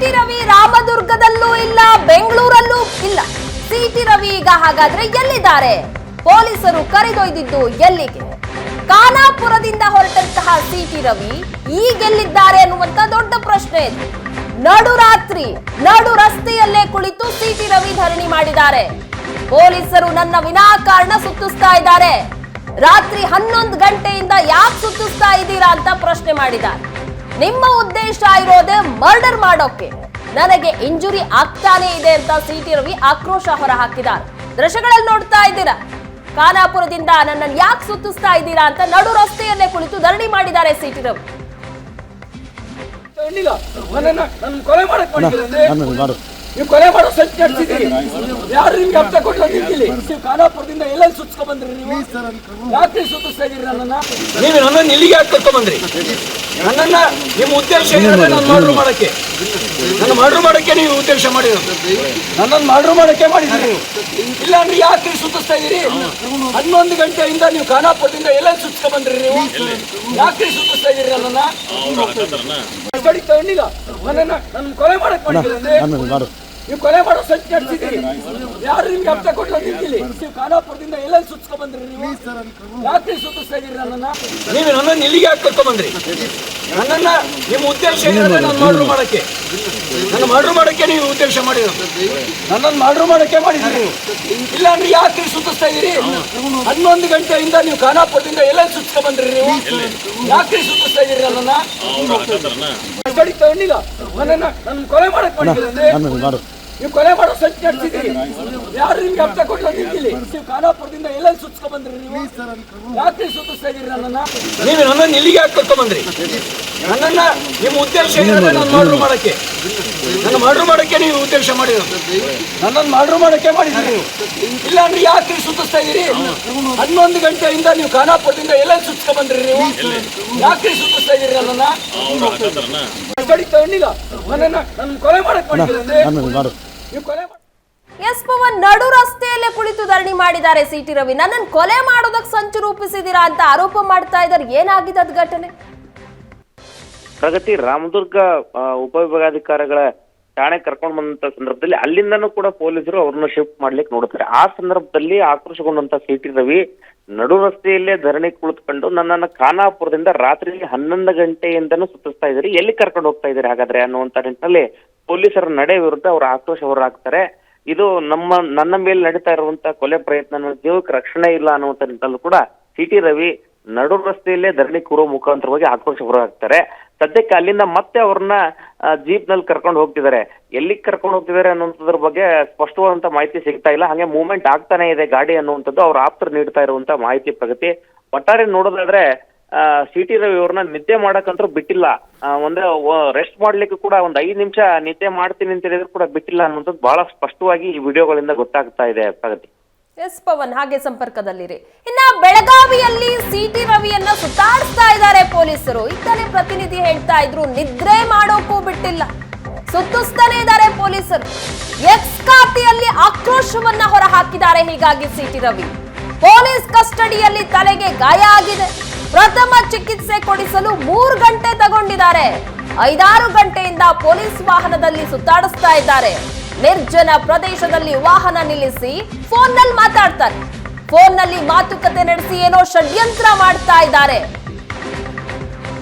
City Ravi ರಾಮದುರ್ಗದಲ್ಲೂ ಇಲ್ಲ, ಬೆಂಗಳೂರಲ್ಲೂ ಇಲ್ಲ. City Ravi ಈಗ ಹಾಗಾದ್ರೆ ಎಲ್ಲಿದ್ದಾರೆ? ಪೊಲೀಸರು ಕರೆದೊಯ್ದಿದ್ದು ಎಲ್ಲಿಗೆ? ಖಾನಾಪುರದಿಂದ ಹೊರಟಂತಹ ಸಿಟಿ ರವಿ ಈಗೆಲ್ಲಿದ್ದಾರೆ ಅನ್ನುವಂತ ದೊಡ್ಡ ಪ್ರಶ್ನೆ ಇದೆ. ನಡು ರಾತ್ರಿ, ನಡು ರಸ್ತೆಯಲ್ಲೇ ಕುಳಿತು ಸಿಟಿ ರವಿ ಧರಣಿ ಮಾಡಿದ್ದಾರೆ. ಪೊಲೀಸರು ನನ್ನ ವಿನಾಕಾರಣ ಸುತ್ತಿಸ್ತಾ ಇದ್ದಾರೆ. ರಾತ್ರಿ ಹನ್ನೊಂದು ಗಂಟೆಯಿಂದ ಯಾಕೆ ಸುತ್ತಿಸ್ತಾ ಇದ್ದೀರಾ ಅಂತ ಪ್ರಶ್ನೆ ಮಾಡಿದ್ದಾರೆ. ನಿಮ್ಮ ಉದ್ದೇಶ ಇರೋದೇ ಮರ್ಡರ್ ಮಾಡೋಕೆ. ನನಗೆ ಇಂಜುರಿ ಆಗ್ತಾನೆ ಇದೆ ಅಂತ ಸಿಟಿ ರವಿ ಆಕ್ರೋಶ ಹೊರ ಹಾಕಿದ್ದಾರೆ ದೃಶ್ಯಗಳಲ್ಲಿ ನೋಡ್ತಾ ಇದ್ದೀರಾ? ಖಾನಾಪುರದಿಂದ ನನ್ನನ್ನು ಯಾಕೆ ಸುತ್ತಿಸ್ತಾ ಇದ್ದೀರಾ ಅಂತ ನಡು ರಸ್ತೆಯಲ್ಲೇ ಕುಳಿತು ಧರಣಿ ಮಾಡಿದ್ದಾರೆ ಸಿಟಿ ರವಿ. ನೀವು ಕೊಲೆ ಮಾಡೋ ಸಂಚು ನಡೆಸಿದ್ರಿ ಯಾರು ನಿಮ್ಗೆ ಅರ್ಥ ಕೊಟ್ಟು ನಿಂತಿಲ್ಲಿ ನೀವು ಖಾನಾಪುರದಿಂದ ಎಲ್ಲೆಲ್ಲಿ ಸುತ್ಸ್ಕೊಂಡ್ ಬಂದ್ರಿ ನೀವು? ಯಾಕೆ ಸುತ್ತಿಸ್ತಾ ಇದೀರಿ ನನ್ನನ್ನ? ನೀವು ನನ್ನನ್ನು ಇಲ್ಲಿಗೆ ಯಾಕೆ ಕರ್ಕೊಂಡ್ ಬಂದ್ರಿ? ನನ್ನನ್ನ ನಿಮ್ಮ ಉದ್ದೇಶ ಏನಿದೆ ನಾನು ಮಾಡ್ರು ಮಾಡಕ್ಕೆ. ನನ್ನ ಮಾಡ್ರು ಮಾಡಕ್ಕೆ ನೀವು ಉದ್ದೇಶ ಮಾಡಿರೋದು. ನನ್ನನ್ನು ಮಾಡ್ರು ಮಾಡಕ್ಕೆ ಮಾಡಿದ್ರಿ ನೀವು ಇಲ್ಲ ಅಂದ್ರೆ ಯಾಕೆ ಸುತ್ತಿಸ್ತಾ ಇದ್ದೀರಿ? ಹನ್ನೊಂದು ಗಂಟೆಯಿಂದ ನೀವು ಖಾನಾಪುರದಿಂದ ಎಲ್ಲ ಸುತ್ತ ಬಂದ್ರಿ ನೀವು. ಯಾಕೆ ಸುತ್ತಿಸ್ತಾ ಇದ್ದೀರಿ ನನ್ನನ್ನ? ಕಡಿತ ಹೆಣ್ಣಿಗ ನನ್ನನ್ನ ನನ್ನ ಕೊಲೆ ಮಾಡಕ್ಕೆ ಮಾಡಿದ್ರೆ ನೀವು ಕೊಲೆ ಮಾಡೋ ಸಂಚು ನಡೆಸಿದ್ರಿ ಯಾರು ನಿಮ್ಗೆ ಅರ್ಥ ಕೊಟ್ಟು ನಿಂತಿಲ್ಲಿ ನೀವು ಖಾನಾಪುರದಿಂದ ಎಲ್ಲ ಸುತ್ಸ್ಕೊಂಡ್ ಬಂದ್ರಿ ನೀವು? ಯಾಕೆ ಸುತ್ತಿಸ್ತಾ ಇದೀರಿ ನನ್ನನ್ನ? ನೀವು ನನ್ನನ್ನು ಇಲ್ಲಿಗೆ ಯಾಕೆ ಕರ್ಕೊಂಡ್ ಬಂದ್ರಿ? ನನ್ನನ್ನ ನಿಮ್ಮ ಉದ್ದೇಶ ಏನಿದೆ ನನ್ನ ಮಾಡ್ರು ಮಾಡಕ್ಕೆ. ನನ್ನ ಮಾಡ್ರು ಮಾಡಕ್ಕೆ ನೀವು ಉದ್ದೇಶ ಮಾಡಿದ್ರು ನನ್ನನ್ನ ಮಾಡ್ರು ಮಾಡಕ್ಕೆ ಮಾಡಿದ್ರಿ ನೀವು ಇಲ್ಲ ಅಂದ್ರೆ ಯಾಕೆ ಸುತ್ತಿಸ್ತಾ ಇದೀರಿ ಹನ್ನೊಂದು ಗಂಟೆಯಿಂದ ನೀವು ಖಾನಾಪುರದಿಂದ ಎಲ್ಲೆಲ್ಲಿ ಸುತ್ಕೊ ಬಂದ್ರಿ ನೀವು? ಯಾಕೆ ಸುತ್ತಿಸ್ತಾ ಇದೀರಿ ನನ್ನನ್ನ? ನನ್ನ ಕೊಲೆ ಮಾಡಕ್ ಮಾಡಿದ್ರೆ ನೀವು ಕೊಲೆ ಮಾಡೋ ಸಂಚು ನಡೆಸಿದ್ರಿ ಯಾರು ನಿಮ್ಗೆ ಅರ್ಥ ಕೊಟ್ಟು ನಿಂತಿಲ್ಲಿ? ನೀವು ಖಾನಾಪುರದಿಂದ ಎಲ್ಲೆಲ್ಲಿ ಸುತ್ತಕೊಂಡು ಬಂದ್ರಿ ನೀವು? ಯಾಕೆ ಸುತ್ತಿಸ್ತಾ ಇದ್ರಿ ನನ್ನನ್ನ? ನೀವು ನನ್ನನ್ನು ಇಲ್ಲಿಗೆ ಯಾಕೆ ಕರ್ಕೊಂಡ್ ಬಂದ್ರಿ? ನನ್ನನ್ನ ನಿಮ್ಮ ಉದ್ದೇಶ ಏನಂದ್ರೆ ನಾನು ಮಾಡ್ರು ಮಾಡಕ್ಕೆ. ನನ್ನ ಮಾಡ್ರು ಮಾಡಕ್ಕೆ ನೀವು ಉದ್ದೇಶ ಮಾಡಿರೋದು. ನನ್ನನ್ನು ಮಾಡ್ರು ಮಾಡಕ್ಕೆ ಮಾಡಿದ್ರಿ ನೀವು. ಇಲ್ಲ ಅಂದ್ರೆ ಯಾಕೆ ಸುತ್ತಿಸ್ತಾ ಇದ್ರಿ ಹನ್ನೊಂದು ಗಂಟೆಯಿಂದ ನೀವು ಖಾನಾಪುರದಿಂದ ಎಲ್ಲೆಲ್ಲಿ ಸುತ್ತಕೊಂಡು ಬಂದ್ರಿ ನೀವು? ಯಾಕೆ ಸುತ್ತಿಸ್ತಾ ಇದ್ರಿ ನನ್ನನ್ನ? ನನ್ನನ್ನ ನನ್ನ ಕೊಲೆ ಮಾಡಕ್ ಮಾಡಿದ್ರೆ ಎಸ್ ಪವನ್ ನಡು ರಸ್ತೆಯಲ್ಲೇ ಕುಳಿತು ಧರಣಿ ಮಾಡಿದ್ದಾರೆ ಸಿಟಿ ರವಿ. ನನ್ನನ್ನು ಕೊಲೆ ಮಾಡೋದಕ್ಕೆ ಸಂಚು ರೂಪಿಸಿದೀರಾ ಅಂತ ಆರೋಪ ಮಾಡ್ತಾ ಇದ್ದಾರೆ. ಏನಾಗಿದೆ ಅದ್ ಘಟನೆ ಪ್ರಗತಿ ರಾಮದುರ್ಗ ಉಪವಿಭಾಗಾಧಿಕಾರಿಗಳ ಠಾಣೆ ಕರ್ಕೊಂಡು ಬಂದಂತ ಸಂದರ್ಭದಲ್ಲಿ ಅಲ್ಲಿಂದನೂ ಕೂಡ ಪೊಲೀಸರು ಅವ್ರನ್ನ ಶಿಫ್ಟ್ ಮಾಡ್ಲಿಕ್ಕೆ ನೋಡುತ್ತಾರೆ. ಆ ಸಂದರ್ಭದಲ್ಲಿ ಆಕ್ರೋಶಗೊಂಡಂತ ಸಿಟಿ ರವಿ ನಡು ರಸ್ತೆಯಲ್ಲೇ ಧರಣಿ ಕುಳಿತುಕೊಂಡು ನನ್ನನ್ನ ಖಾನಾಪುರದಿಂದ ರಾತ್ರಿ ಹನ್ನೊಂದು ಗಂಟೆಯಿಂದನೂ ಸುತ್ತಿಸ್ತಾ ಇದ್ದಾರೆ. ಎಲ್ಲಿ ಕರ್ಕೊಂಡು ಹೋಗ್ತಾ ಇದ್ದಾರೆ ಹಾಗಾದ್ರೆ ಅನ್ನುವಂತ ನಿಟ್ಟಿನಲ್ಲಿ ಪೊಲೀಸರ ನಡೆ ವಿರುದ್ಧ ಅವರು ಆಕ್ರೋಶ ಹೊರಹಾಕ್ತಾರೆ. ಇದು ನಮ್ಮ, ನನ್ನ ಮೇಲೆ ನಡೀತಾ ಇರುವಂತ ಕೊಲೆ ಪ್ರಯತ್ನ ಜೀವಕ್ಕೆ ರಕ್ಷಣೆ ಇಲ್ಲ ಅನ್ನುವಂತ ನಿಟ್ಟಿನಲ್ಲೂ ಕೂಡ ಸಿಟಿ ರವಿ ನಡು ರಸ್ತೆಯಲ್ಲೇ ಧರಣಿ ಕೂರೋ ಮುಖಾಂತರವಾಗಿ ಆಕ್ರೋಶ ಹೊರಹಾಕ್ತಾರೆ. ಸದ್ಯಕ್ಕೆ ಅಲ್ಲಿಂದ ಮತ್ತೆ ಅವ್ರನ್ನ ಜೀಪ್ನಲ್ಲಿ ಕರ್ಕೊಂಡು ಹೋಗ್ತಿದ್ದಾರೆ. ಎಲ್ಲಿಗೆ ಕರ್ಕೊಂಡು ಹೋಗ್ತಿದ್ದಾರೆ ಅನ್ನುವಂಥದ್ರ ಬಗ್ಗೆ ಸ್ಪಷ್ಟವಾದಂತ ಮಾಹಿತಿ ಸಿಗ್ತಾ ಇಲ್ಲ. ಹಾಗೆ ಮೂವ್ಮೆಂಟ್ ಆಗ್ತಾನೆ ಇದೆ ಗಾಡಿ ಅನ್ನುವಂಥದ್ದು. ಅವ್ರ ಆಪ್ತರು ನೀಡ್ತಾ ಇರುವಂತ ಮಾಹಿತಿ ಪ್ರಗತಿ. ಒಟ್ಟಾರೆ ನೋಡೋದಾದ್ರೆ ಸಿಟಿ ರವಿ ಅವ್ರನ್ನ ನಿದ್ದೆ ಮಾಡಕ್ಕಂತೂ ಬಿಟ್ಟಿಲ್ಲ. ಅಂದ್ರೆ ಒಂದೇ ರೆಸ್ಟ್ ಮಾಡ್ಲಿಕ್ಕೆ ಕೂಡ ಒಂದ್ ಐದ್ ನಿಮಿಷ ನಿದ್ದೆ ಮಾಡ್ತೀನಿ ಅಂತ ಹೇಳಿದ್ರು ಕೂಡ ಬಿಟ್ಟಿಲ್ಲ ಅನ್ನುವಂಥದ್ದು ಬಹಳ ಸ್ಪಷ್ಟವಾಗಿ ಈ ವಿಡಿಯೋಗಳಿಂದ ಗೊತ್ತಾಗ್ತಾ ಇದೆ ಪ್ರಗತಿ. ಎಸ್ ಪವನ್, ಹಾಗೆ ಸಂಪರ್ಕದಲ್ಲಿರಿ. ಇನ್ನ ಬೆಳಗಾವಿಯಲ್ಲಿ ಸಿಟಿ ರವಿಯನ್ನ ಸುತ್ತಾಡಿಸ್ತಾ ಇದ್ದಾರೆ ಪೊಲೀಸರು. ಇತ್ತಲೇ ಪ್ರತಿನಿಧಿ ಹೇಳ್ತಾ ಇದ್ರು, ನಿದ್ರೆ ಮಾಡೋಕ್ಕೂ ಬಿಟ್ಟಿಲ್ಲ. ಸುತ್ತಿಸ್ತಾನೆ ಇದ್ದಾರೆ ಪೊಲೀಸರು. ಎಕ್ಸ್ ಖಾತೆಯಲ್ಲಿ ಆಕ್ರೋಶವನ್ನ ಹೊರ ಹಾಕಿದ್ದಾರೆ ಹೀಗಾಗಿ ಸಿಟಿ ರವಿ. ಪೊಲೀಸ್ ಕಸ್ಟಡಿಯಲ್ಲಿ ತಲೆಗೆ ಗಾಯ ಆಗಿದೆ. ಪ್ರಥಮ ಚಿಕಿತ್ಸೆ ಕೊಡಿಸಲು ಮೂರು ಗಂಟೆ ತಗೊಂಡಿದ್ದಾರೆ. ಐದಾರು ಗಂಟೆಯಿಂದ ಪೊಲೀಸ್ ವಾಹನದಲ್ಲಿ ಸುತ್ತಾಡಿಸ್ತಾ ಇದ್ದಾರೆ. ನಿರ್ಜನ ಪ್ರದೇಶದಲ್ಲಿ ವಾಹನ ನಿಲ್ಲಿಸಿ ಫೋನ್ನಲ್ಲಿ ಮಾತಾಡ್ತಾರೆ. ಫೋನ್ನಲ್ಲಿ ಮಾತುಕತೆ ನಡೆಸಿ ಏನೋ ಷಡ್ಯಂತ್ರ ಮಾಡ್ತಾ ಇದ್ದಾರೆ.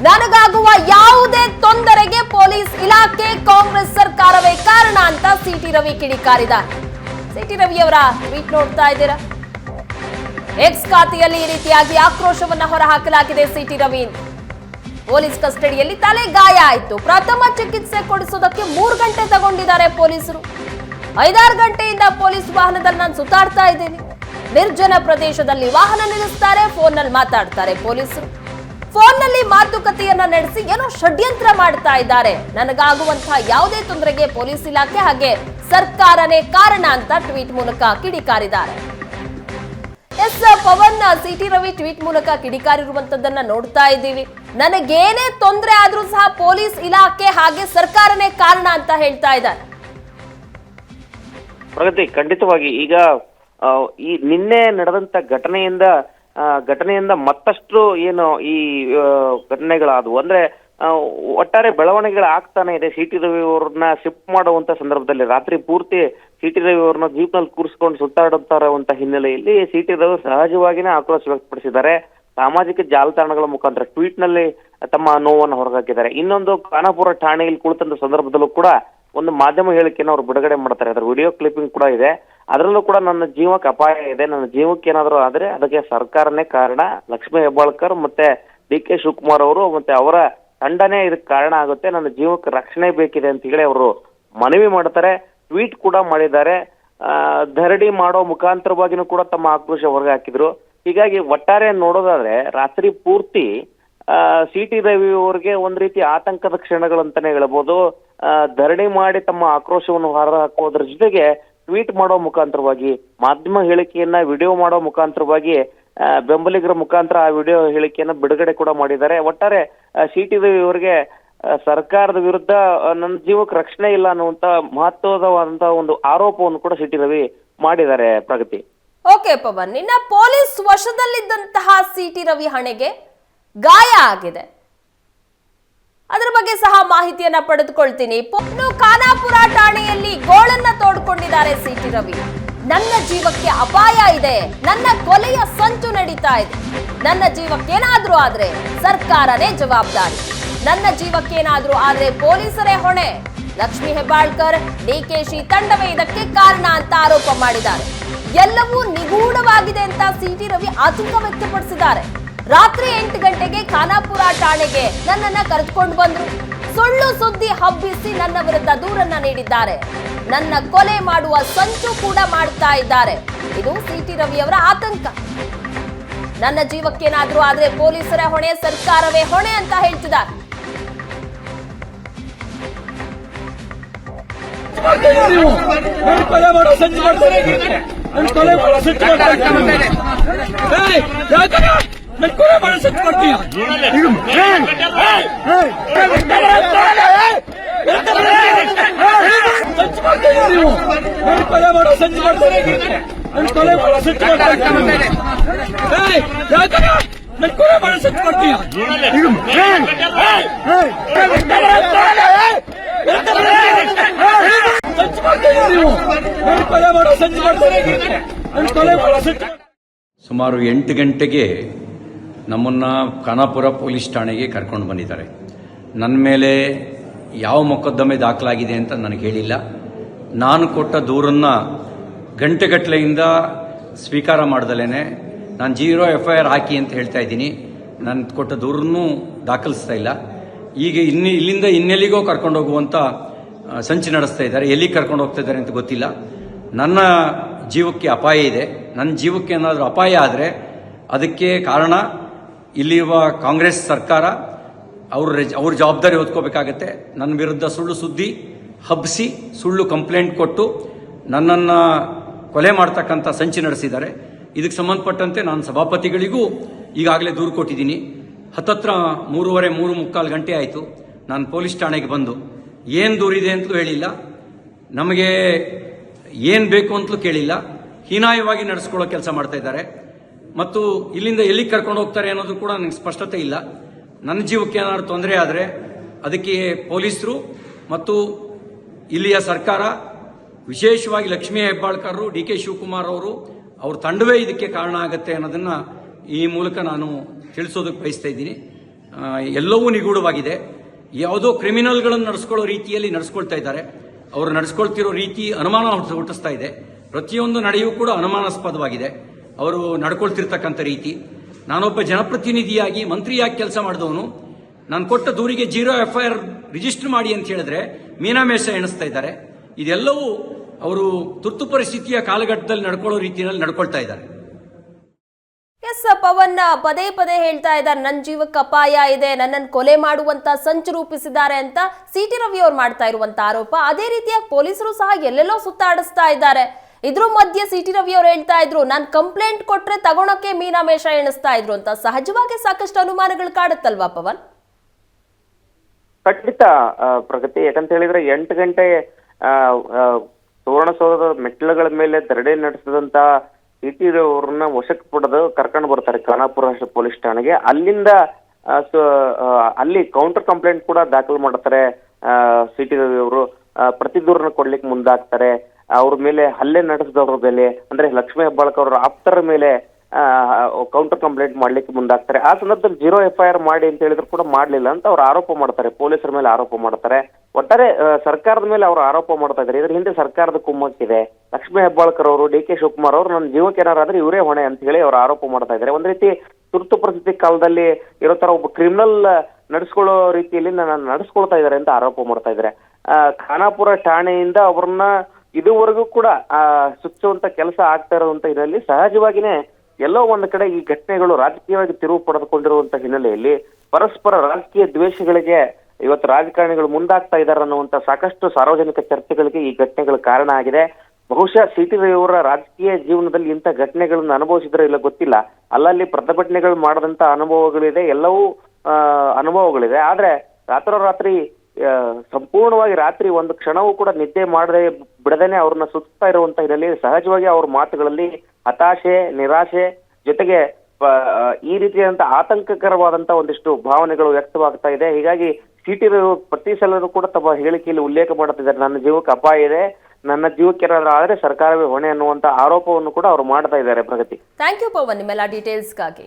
ನನಗಾಗುವ ಯಾವುದೇ ತೊಂದರೆಗೆ ಪೊಲೀಸ್ ಇಲಾಖೆ, ಕಾಂಗ್ರೆಸ್ ಸರ್ಕಾರವೇ ಕಾರಣ ಅಂತ ಸಿಟಿ ರವಿ ಕಿಡಿಕಾರಿದ ಸಿಟಿ ರವಿ ಅವರ ಟ್ವೀಟ್ ನೋಡ್ತಾ ಇದ್ದೀರಾ? ಎಕ್ಸ್ ಖಾತೆಯಲ್ಲಿ ಈ ರೀತಿಯಾಗಿ ಆಕ್ರೋಶವನ್ನ ಹೊರಹಾಕಲಾಗಿದೆ ಸಿಟಿ ರವಿ. ಪೊಲೀಸ್ ಕಸ್ಟಡಿಯಲ್ಲಿ ತಲೆ ಗಾಯ ಆಯಿತು. ಪ್ರಥಮ ಚಿಕಿತ್ಸೆ ಕೊಡಿಸೋದಕ್ಕೆ ಮೂರು ಗಂಟೆ ತಗೊಂಡಿದ್ದಾರೆ ಪೊಲೀಸರು. ಐದಾರು ಗಂಟೆಯಿಂದ ಪೊಲೀಸ್ ವಾಹನದಲ್ಲಿ ನಾನು ಸುತ್ತಾಡ್ತಾ ಇದ್ದೀನಿ. ನಿರ್ಜನ ಪ್ರದೇಶದಲ್ಲಿ ವಾಹನ ನಿಲ್ಲಿಸ್ತಾರೆ, ಫೋನ್ನಲ್ಲಿ ಮಾತಾಡ್ತಾರೆ ಪೊಲೀಸರು. ಫೋನ್ನಲ್ಲಿ ಮಾತುಕತೆಯನ್ನ ನಡೆಸಿ ಏನೋ ಷಡ್ಯಂತ್ರ ಮಾಡ್ತಾ ಇದ್ದಾರೆ. ನನಗಾಗುವಂತಹ ಯಾವುದೇ ತೊಂದರೆಗೆ ಪೊಲೀಸ್ ಇಲಾಖೆ ಹಾಗೆ ಸರ್ಕಾರನೇ ಕಾರಣ ಅಂತ ಟ್ವೀಟ್ ಮೂಲಕ ಕಿಡಿಕಾರಿದ್ದಾರೆ. Yes, Pavan, C T Ravi tweet ಮೂಲಕ ಕಿಡಿಕಾರಿರುವಂತದ್ದನ್ನ ನೋಡ್ತಾ ಇದ್ದೀವಿ. ನನಗೇನೇ ತೊಂದರೆ ಆದ್ರೂ ಸಹ ಪೊಲೀಸ್ ಇಲಾಖೆ ಹಾಗೆ ಸರ್ಕಾರನೇ ಕಾರಣ ಅಂತ ಹೇಳ್ತಾ ಇದ್ದಾರೆ. ಪ್ರಗತಿ, ಖಂಡಿತವಾಗಿ ಈಗ ಈ ನಿನ್ನೆ ನಡೆದಂತ ಘಟನೆಯಿಂದ ಘಟನೆಯಿಂದ ಮತ್ತಷ್ಟು ಏನು ಈ ಘಟನೆಗಳಾದವು. ಅಂದ್ರೆ ಒಟ್ಟಾರೆ ಬೆಳವಣಿಗೆಗಳು ಆಗ್ತಾನೆ ಇದೆ. ಸಿ ಟಿ ರವಿ ಅವ್ರನ್ನ ಶಿಫ್ಟ್ ಮಾಡುವಂತ ಸಂದರ್ಭದಲ್ಲಿ ರಾತ್ರಿ ಪೂರ್ತಿ ಸಿ ಟಿ ರವಿ ಅವ್ರನ್ನ ಜೀಪ್ನಲ್ಲಿ ಕೂರಿಸ್ಕೊಂಡು ಸುತ್ತಾಡುತ್ತಾ ಅಂತ ಹಿನ್ನೆಲೆಯಲ್ಲಿ ಸಿ ಟಿ ರವಿ ಸಹಜವಾಗಿನೇ ಆಕ್ರೋಶ ವ್ಯಕ್ತಪಡಿಸಿದ್ದಾರೆ. ಸಾಮಾಜಿಕ ಜಾಲತಾಣಗಳ ಮುಖಾಂತರ ಟ್ವೀಟ್ನಲ್ಲಿ ತಮ್ಮ ನೋವನ್ನು ಹೊರಗಾಕಿದ್ದಾರೆ ಇನ್ನೊಂದು ಖಾನಾಪುರ ಠಾಣೆಯಲ್ಲಿ ಕುಳಿತಂತ ಸಂದರ್ಭದಲ್ಲೂ ಕೂಡ ಒಂದು ಮಾಧ್ಯಮ ಹೇಳಿಕೆಯನ್ನು ಅವರು ಬಿಡುಗಡೆ ಮಾಡ್ತಾರೆ. ಅದರ ವಿಡಿಯೋ ಕ್ಲಿಪ್ಪಿಂಗ್ ಕೂಡ ಇದೆ. ಅದರಲ್ಲೂ ಕೂಡ ನನ್ನ ಜೀವಕ್ಕೆ ಅಪಾಯ ಇದೆ. ನನ್ನ ಜೀವಕ್ಕೆ ಏನಾದರೂ ಆದರೆ ಅದಕ್ಕೆ ಸರ್ಕಾರನೇ ಕಾರಣ. ಲಕ್ಷ್ಮೀ ಹೆಬ್ಬಾಳ್ಕರ್ ಮತ್ತೆ ಡಿ ಕೆ ಶಿವಕುಮಾರ್ ಅವರು ಮತ್ತೆ ಅವರ ತಂಡನೇ ಇದಕ್ಕೆ ಕಾರಣ ಆಗುತ್ತೆ. ನನ್ನ ಜೀವಕ್ಕೆ ರಕ್ಷಣೆ ಬೇಕಿದೆ ಅಂತ ಹೇಳಿ ಅವರು ಮನವಿ ಮಾಡ್ತಾರೆ. ಟ್ವೀಟ್ ಕೂಡ ಮಾಡಿದ್ದಾರೆ. ಧರಡಿ ಮಾಡೋ ಮುಖಾಂತರವಾಗಿನೂ ಕೂಡ ತಮ್ಮ ಆಕ್ರೋಶ ಹೊರಗೆ ಹಾಕಿದ್ರು. ಹೀಗಾಗಿ ಒಟ್ಟಾರೆ ನೋಡೋದಾದ್ರೆ ರಾತ್ರಿ ಪೂರ್ತಿ ಸಿ ಟಿ ರವಿ ಅವರಿಗೆ ಒಂದ್ ರೀತಿ ಆತಂಕದ ಕ್ಷಣಗಳಂತಾನೆ ಹೇಳ್ಬೋದು. ಆ, ಧರಣಿ ಮಾಡಿ ತಮ್ಮ ಆಕ್ರೋಶವನ್ನು ಹೊರಹಾಕುವುದರ ಜೊತೆಗೆ ಟ್ವೀಟ್ ಮಾಡೋ ಮುಖಾಂತರವಾಗಿ, ಮಾಧ್ಯಮ ಹೇಳಿಕೆಯನ್ನ ವಿಡಿಯೋ ಮಾಡೋ ಮುಖಾಂತರವಾಗಿ ಬೆಂಬಲಿಗರ ಮುಖಾಂತರ ಆ ವಿಡಿಯೋ ಹೇಳಿಕೆಯನ್ನ ಬಿಡುಗಡೆ ಕೂಡ ಮಾಡಿದ್ದಾರೆ. ಒಟ್ಟಾರೆ ಸಿ ಟಿ ರವಿ ಅವರಿಗೆ ಸರ್ಕಾರದ ವಿರುದ್ಧ ನನ್ನ ಜೀವಕ್ಕೆ ರಕ್ಷಣೆ ಇಲ್ಲ ಅನ್ನುವಂತ ಮಹತ್ವದವಾದಂತಹ ಒಂದು ಆರೋಪವನ್ನು ಕೂಡ ಸಿ ಟಿ ರವಿ ಮಾಡಿದ್ದಾರೆ ಪ್ರಗತಿ. ಓಕೆ ಪವನ್, ನಿನ್ನ ಪೊಲೀಸ್ ವಶದಲ್ಲಿದ್ದಂತಹ ಸಿಟಿ ರವಿ ಹಣೆಗೆ ಗಾಯ ಆಗಿದೆ. ಅದರ ಬಗ್ಗೆ ಸಹ ಮಾಹಿತಿಯನ್ನ ಪಡೆದುಕೊಳ್ತೀನಿ. ಇನ್ನು ಖಾನಾಪುರ ಠಾಣೆಯಲ್ಲಿ ಗೋಳನ್ನ ತೋಡ್ಕೊಂಡಿದ್ದಾರೆ ಸಿಟಿ ರವಿ. ನನ್ನ ಜೀವಕ್ಕೆ ಅಪಾಯ ಇದೆ. ನನ್ನ ಕೊಲೆಯ ಸಂಚು ನಡೀತಾ ಇದೆ. ನನ್ನ ಜೀವಕ್ಕೇನಾದ್ರೂ ಆದ್ರೆ ಸರ್ಕಾರನೇ ಜವಾಬ್ದಾರಿ. ನನ್ನ ಜೀವಕ್ಕೇನಾದ್ರೂ ಆದ್ರೆ ಪೊಲೀಸರೇ ಹೊಣೆ. ಲಕ್ಷ್ಮಿ ಹೆಬ್ಬಾಳ್ಕರ್ ಡಿಕೆಶಿ ತಂಡವೇ ಇದಕ್ಕೆ ಕಾರಣ ಅಂತ ಆರೋಪ ಮಾಡಿದ್ದಾರೆ. ಎಲ್ಲವೂ ನಿಗೂಢವಾಗಿದೆ ಅಂತ ಸಿಟಿ ರವಿ ಆತಂಕ ವ್ಯಕ್ತಪಡಿಸಿದ್ದಾರೆ. ರಾತ್ರಿ ಎಂಟು ಗಂಟೆಗೆ ಖಾನಾಪುರ ಠಾಣೆಗೆ ನನ್ನನ್ನ ಕರೆದುಕೊಂಡು ಬಂದ್ರು. ಸುಳ್ಳು ಸುದ್ದಿ ಹಬ್ಬಿಸಿ ನನ್ನ ವಿರುದ್ಧ ದೂರನ್ನ ನೀಡಿದ್ದಾರೆ. ನನ್ನ ಕೊಲೆ ಮಾಡುವ ಸಂಚು ಕೂಡ ಮಾಡ್ತಾ ಇದ್ದಾರೆ. ಇದು ಸಿಟಿ ರವಿಯವರ ಆತಂಕ. ನನ್ನ ಜೀವಕ್ಕೇನಾದ್ರೂ ಆದ್ರೆ ಪೊಲೀಸರ ಹೊಣೆ, ಸರ್ಕಾರವೇ ಹೊಣೆ ಅಂತ ಹೇಳ್ತಿದ್ದಾರೆ. ಮಾಡೋ ಸಂಚು ಮಾಡ್ತಾರೆ ನನ್ನ ಕೊಲೆ ಮಾಡೋ ಸಂಚು ಮಾಡ್ತಾರೆ ಏಯ್, ಯಾಕಣ್ಣ? ನನ್ನ ಕೊಲೆ ಮಾಡೋ ಸಂಚು ಮಾಡ್ತೀಯ ಸಂಚು ಮಾಡ್ತೀಯ ನೀವು ನನ್ನ ಕೊಲೆ ಮಾಡೋ ಸಂಚು ಮಾಡ್ತಾರೆ ನನ್ನ ಕೊಲೆ ಮಾಡೋ ಸಂಚು ಮಾಡ್ತಾರೆ ಏಯ್, ಯಾಕಣ್ಣ? ನನ್ನ ಕೊಲೆ ಮಾಡೋ ಸಂಚು ಮಾಡ್ತೀಯ ಸಂಚು ಮಾಡ್ತೀಯ ನೀವು ನನ್ನ ಕೊಲೆ ಮಾಡೋ ಸಂಚು ಮಾಡ್ತಾರೆ ನನ್ನ ಕೊಲೆ ಮಾಡೋ ಸಂಚು ಸುಮಾರು ಎಂಟು ಗಂಟೆಗೆ ನಮ್ಮನ್ನು ಖಾನಾಪುರ ಪೊಲೀಸ್ ಠಾಣೆಗೆ ಕರ್ಕೊಂಡು ಬಂದಿದ್ದಾರೆ. ನನ್ನ ಮೇಲೆ ಯಾವ ಮೊಕದ್ದಮೆ ದಾಖಲಾಗಿದೆ ಅಂತ ನನಗೆ ಹೇಳಿಲ್ಲ. ನಾನು ಕೊಟ್ಟ ದೂರನ್ನು ಗಂಟೆಗಟ್ಟಲೆಯಿಂದ ಸ್ವೀಕಾರ ಮಾಡ್ದಲೇ ನಾನು ಜೀರೋ ಎಫ್ ಐ ಆರ್ ಹಾಕಿ ಅಂತ ಹೇಳ್ತಾ ಇದ್ದೀನಿ. ನಾನು ಕೊಟ್ಟ ದೂರನ್ನು ದಾಖಲಿಸ್ತಾ ಇಲ್ಲ. ಈಗ ಇನ್ನು ಇಲ್ಲಿಂದ ಇನ್ನೆಲ್ಲಿಗೋ ಕರ್ಕೊಂಡು ಹೋಗುವಂಥ ಸಂಚು ನಡೆಸ್ತಾ ಇದ್ದಾರೆ. ಎಲ್ಲಿ ಕರ್ಕೊಂಡು ಹೋಗ್ತಾ ಇದ್ದಾರೆ ಅಂತ ಗೊತ್ತಿಲ್ಲ. ನನ್ನ ಜೀವಕ್ಕೆ ಅಪಾಯ ಇದೆ. ನನ್ನ ಜೀವಕ್ಕೆ ಏನಾದರೂ ಅಪಾಯ ಆದರೆ ಅದಕ್ಕೆ ಕಾರಣ ಇಲ್ಲಿರುವ ಕಾಂಗ್ರೆಸ್ ಸರ್ಕಾರ ಅವ್ರ ಅವ್ರ ಜವಾಬ್ದಾರಿ ಹೊತ್ಕೋಬೇಕಾಗತ್ತೆ. ನನ್ನ ವಿರುದ್ಧ ಸುಳ್ಳು ಸುದ್ದಿ ಹಬ್ಬಿಸಿ ಸುಳ್ಳು ಕಂಪ್ಲೇಂಟ್ ಕೊಟ್ಟು ನನ್ನನ್ನು ಕೊಲೆ ಮಾಡ್ತಕ್ಕಂಥ ಸಂಚು ನಡೆಸಿದ್ದಾರೆ. ಇದಕ್ಕೆ ಸಂಬಂಧಪಟ್ಟಂತೆ ನಾನು ಸಭಾಪತಿಗಳಿಗೂ ಈಗಾಗಲೇ ದೂರು ಕೊಟ್ಟಿದ್ದೀನಿ. ಹತ್ತತ್ರ ಮೂರುವರೆ, ಮೂರು ಮುಕ್ಕಾಲು ಗಂಟೆ ಆಯಿತು. ನಾನು ಪೊಲೀಸ್ ಠಾಣೆಗೆ ಬಂದು, ಏನು ದೂರಿದೆ ಅಂತಲೂ ಹೇಳಿಲ್ಲ. ನಮಗೆ ಏನು ಬೇಕು ಅಂತಲೂ ಕೇಳಿಲ್ಲ. ಹೀನಾಯವಾಗಿ ನಡೆಸ್ಕೊಳ್ಳೋ ಕೆಲಸ ಮಾಡ್ತಾ ಮತ್ತು ಇಲ್ಲಿಂದ ಎಲ್ಲಿಗೆ ಕರ್ಕೊಂಡು ಹೋಗ್ತಾರೆ ಅನ್ನೋದು ಕೂಡ ನನಗೆ ಸ್ಪಷ್ಟತೆ ಇಲ್ಲ. ನನ್ನ ಜೀವಕ್ಕೆ ಏನಾದ್ರು ತೊಂದರೆ ಆದರೆ ಅದಕ್ಕೆ ಪೊಲೀಸರು ಮತ್ತು ಇಲ್ಲಿಯ ಸರ್ಕಾರ, ವಿಶೇಷವಾಗಿ ಲಕ್ಷ್ಮೀ ಹೆಬ್ಬಾಳ್ಕರ್ ಡಿ ಕೆ ಶಿವಕುಮಾರ್ ಅವರು, ಅವ್ರ ತಂಡವೇ ಇದಕ್ಕೆ ಕಾರಣ ಆಗುತ್ತೆ ಅನ್ನೋದನ್ನ ಈ ಮೂಲಕ ನಾನು ತಿಳಿಸೋದಕ್ಕೆ ಬಯಸ್ತಾ ಇದ್ದೀನಿ. ಎಲ್ಲವೂ ನಿಗೂಢವಾಗಿದೆ. ಯಾವುದೋ ಕ್ರಿಮಿನಲ್ಗಳನ್ನು ನಡೆಸ್ಕೊಳ್ಳೋ ರೀತಿಯಲ್ಲಿ ನಡೆಸ್ಕೊಳ್ತಾ ಇದ್ದಾರೆ. ಅವರು ನಡೆಸ್ಕೊಳ್ತಿರೋ ರೀತಿ ಅನುಮಾನ ಹುಟ್ಟ- ಹುಟ್ಟಿಸ್ತಾ ಇದೆ. ಪ್ರತಿಯೊಂದು ನಡೆಯೂ ಕೂಡ ಅನುಮಾನಾಸ್ಪದವಾಗಿದೆ. ಅವರು ನಡ್ಕೊಳ್ತಿರ್ತಕ್ಕಂಥ ರೀತಿ. ನಾನೊಬ್ಬ ಜನಪ್ರತಿನಿಧಿಯಾಗಿ ಮಂತ್ರಿಯಾಗಿ ಕೆಲಸ ಮಾಡಿದವನು. ನಾನು ಕೊಟ್ಟ ದೂರಿಗೆ ಜೀರೋ ಎಫ್ ಐ ರಿಜಿಸ್ಟರ್ ಮಾಡಿ ಅಂತ ಹೇಳಿದ್ರೆ ಮೀನಾಮೇಷ ಎಣಿಸ್ತಾ ಇದ್ದಾರೆ. ಇದೆಲ್ಲವೂ ಅವರು ತುರ್ತು ಪರಿಸ್ಥಿತಿಯ ಕಾಲಘಟ್ಟದಲ್ಲಿ ನಡ್ಕೊಳ್ಳೋ ರೀತಿಯಲ್ಲಿ ನಡ್ಕೊಳ್ತಾ ಇದ್ದಾರೆ. ಎಸ್ ಪವನ್ ಪದೇ ಪದೇ ಹೇಳ್ತಾ ಇದ್ದಾರೆ. ನನ್ನ ಜೀವಕ್ಕೆ ಅಪಾಯ ಇದೆ ನನ್ನನ್ನು ಕೊಲೆ ಮಾಡುವಂತ ಸಂಚು ರೂಪಿಸಿದ್ದಾರೆ ಅಂತ ಸಿಟಿ ರವಿ ಅವ್ರು ಮಾಡ್ತಾ ಇರುವಂತ ಆರೋಪ. ಅದೇ ರೀತಿಯಾಗಿ ಪೊಲೀಸರು ಸಹ ಎಲ್ಲೆಲ್ಲೋ ಸುತ್ತಾಡಿಸ್ತಾ ಇದ್ದಾರೆ. ಇದ್ರ ಮಧ್ಯೆ ಸಿಟಿ ರವಿ ಅವರು ಹೇಳ್ತಾ ಇದ್ರು, ನಾನು ಕಂಪ್ಲೇಂಟ್ ಕೊಟ್ರೆ ತಗೊಳಕ್ಕೆ ಮೀನಾಮೇಷ ಎಣಿಸ್ತಾ ಇದ್ರು ಅಂತ. ಸಹಜವಾಗಿ ಸಾಕಷ್ಟು ಅನುಮಾನಗಳು ಕಾಡುತ್ತಲ್ವಾ ಪವನ್? ಖಂಡಿತ ಪ್ರಗತಿ, ಯಾಕಂತ ಹೇಳಿದ್ರೆ ಎಂಟು ಗಂಟೆ ಸುವರ್ಣಸೌಧದ ಮೆಟ್ಟಿಲುಗಳ ಮೇಲೆ ದರಡೆ ನಡೆಸಿದಂತ ಸಿಟಿ ಅವ್ರನ್ನ ವಶಕ್ಕೆ ಪಡೆದು ಕರ್ಕೊಂಡು ಬರ್ತಾರೆ ಖಾನಾಪುರ ಪೊಲೀಸ್ ಠಾಣೆಗೆ. ಅಲ್ಲಿಂದ ಸೊ ಅಲ್ಲಿ ಕೌಂಟರ್ ಕಂಪ್ಲೇಂಟ್ ಕೂಡ ದಾಖಲು ಮಾಡ್ತಾರೆ ಸಿ ಟಿ ರವಿ ಅವರು ಪ್ರತಿ ದೂರನ ಕೊಡ್ಲಿಕ್ಕೆ ಮುಂದಾಗ್ತಾರೆ. ಅವ್ರ ಮೇಲೆ ಹಲ್ಲೆ ನಡೆಸಿದವ್ರ ಮೇಲೆ ಅಂದ್ರೆ ಲಕ್ಷ್ಮೀ ಹೆಬ್ಬಾಳ್ಕರ್ ಅವ್ರ ಆಪ್ತರ ಮೇಲೆ ಕೌಂಟರ್ ಕಂಪ್ಲೇಂಟ್ ಮಾಡ್ಲಿಕ್ಕೆ ಮುಂದಾಗ್ತಾರೆ. ಆ ಸಂದರ್ಭದಲ್ಲಿ ಜೀರೋ ಎಫ್ ಐ ಆರ್ ಮಾಡಿ ಅಂತ ಹೇಳಿದ್ರು ಕೂಡ ಮಾಡ್ಲಿಲ್ಲ ಅಂತ ಅವ್ರು ಆರೋಪ ಮಾಡ್ತಾರೆ. ಪೊಲೀಸರ ಮೇಲೆ ಆರೋಪ ಮಾಡ್ತಾರೆ. ಒಟ್ಟಾರೆ ಸರ್ಕಾರದ ಮೇಲೆ ಅವರು ಆರೋಪ ಮಾಡ್ತಾ ಇದ್ದಾರೆ. ಇದ್ರ ಹಿಂದೆ ಸರ್ಕಾರದ ಕುಮ್ಮಕ್ಕಿದೆ. ಲಕ್ಷ್ಮೀ ಹೆಬ್ಬಾಳ್ಕರ್ ಅವರು, ಡಿ ಕೆ ಶಿವಕುಮಾರ್ ಅವರು ನನ್ನ ಜೀವಕ್ಕೆ ಏನಾರಾದ್ರೆ ಇವರೇ ಹೊಣೆ ಅಂತ ಹೇಳಿ ಅವರು ಆರೋಪ ಮಾಡ್ತಾ ಇದ್ದಾರೆ. ಒಂದ್ ರೀತಿ ತುರ್ತು ಪರಿಸ್ಥಿತಿ ಕಾಲದಲ್ಲಿ ಇರೋ ತರ ಒಬ್ಬ ಕ್ರಿಮಿನಲ್ ನಡೆಸ್ಕೊಳ್ಳೋ ರೀತಿಯಲ್ಲಿ ನಾನು ನಡೆಸ್ಕೊಳ್ತಾ ಇದ್ದಾರೆ ಅಂತ ಆರೋಪ ಮಾಡ್ತಾ ಇದ್ದಾರೆ. ಖಾನಾಪುರ ಠಾಣೆಯಿಂದ ಅವ್ರನ್ನ ಇದುವರೆಗೂ ಕೂಡ ಆ ಕೆಲಸ ಆಗ್ತಾ ಇರುವಂತ ಇದರಲ್ಲಿ ಸಹಜವಾಗಿನೇ ಎಲ್ಲೋ ಒಂದು ಕಡೆ ಈ ಘಟನೆಗಳು ರಾಜಕೀಯವಾಗಿ ತಿರುವು ಪಡೆದುಕೊಂಡಿರುವಂತ ಹಿನ್ನೆಲೆಯಲ್ಲಿ ಪರಸ್ಪರ ರಾಜಕೀಯ ದ್ವೇಷಗಳಿಗೆ ಇವತ್ತು ರಾಜಕಾರಣಿಗಳು ಮುಂದಾಗ್ತಾ ಇದ್ದಾರೆ ಅನ್ನುವಂತ ಸಾಕಷ್ಟು ಸಾರ್ವಜನಿಕ ಚರ್ಚೆಗಳಿಗೆ ಈ ಘಟನೆಗಳು ಕಾರಣ ಆಗಿದೆ. ಬಹುಶಃ ಸಿಟಿ ರವಿಯವರ ರಾಜಕೀಯ ಜೀವನದಲ್ಲಿ ಇಂಥ ಘಟನೆಗಳನ್ನು ಅನುಭವಿಸಿದ್ರೆ ಇಲ್ಲ ಗೊತ್ತಿಲ್ಲ. ಅಲ್ಲಲ್ಲಿ ಪ್ರತಿಭಟನೆಗಳು ಮಾಡದಂತ ಅನುಭವಗಳಿದೆ, ಎಲ್ಲವೂ ಅನುಭವಗಳಿದೆ. ಆದ್ರೆ ರಾತ್ರೋರಾತ್ರಿ ಸಂಪೂರ್ಣವಾಗಿ ರಾತ್ರಿ ಒಂದು ಕ್ಷಣವೂ ಕೂಡ ನಿದ್ದೆ ಮಾಡದೆ ಬಿಡದೇನೆ ಅವ್ರನ್ನ ಸುತ್ತಾ ಇರುವಂತ ಇದರಲ್ಲಿ ಸಹಜವಾಗಿ ಅವ್ರ ಮಾತುಗಳಲ್ಲಿ ಹತಾಶೆ, ನಿರಾಶೆ ಜೊತೆಗೆ ಈ ರೀತಿಯಾದಂತ ಆತಂಕಕರವಾದಂತ ಒಂದಿಷ್ಟು ಭಾವನೆಗಳು ವ್ಯಕ್ತವಾಗ್ತಾ ಇದೆ. ಹೀಗಾಗಿ ಸಿಟಿ ಪ್ರತಿ ಸಲನೂ ಕೂಡ ತಮ್ಮ ಹೇಳಿಕೆಯಲ್ಲಿ ಉಲ್ಲೇಖ ಮಾಡುತ್ತಿದ್ದಾರೆ. ನನ್ನ ಜೀವಕ್ಕೆ ಅಪಾಯ ಇದೆ. ನನ್ನ ಜೀವಕ್ಕೆ ಏನಾದ್ರೂ ಆದರೆ ಸರ್ಕಾರವೇ ಹೊಣೆ ಅನ್ನುವಂತ ಆರೋಪವನ್ನು ಕೂಡ ಅವರು ಮಾಡ್ತಾ ಇದ್ದಾರೆ ಪ್ರಗತಿ. ಥ್ಯಾಂಕ್ ಯು ಪವನ್ ನಿಮ್ಮೆಲ್ಲ ಡೀಟೇಲ್ಸ್ಗಾಗಿ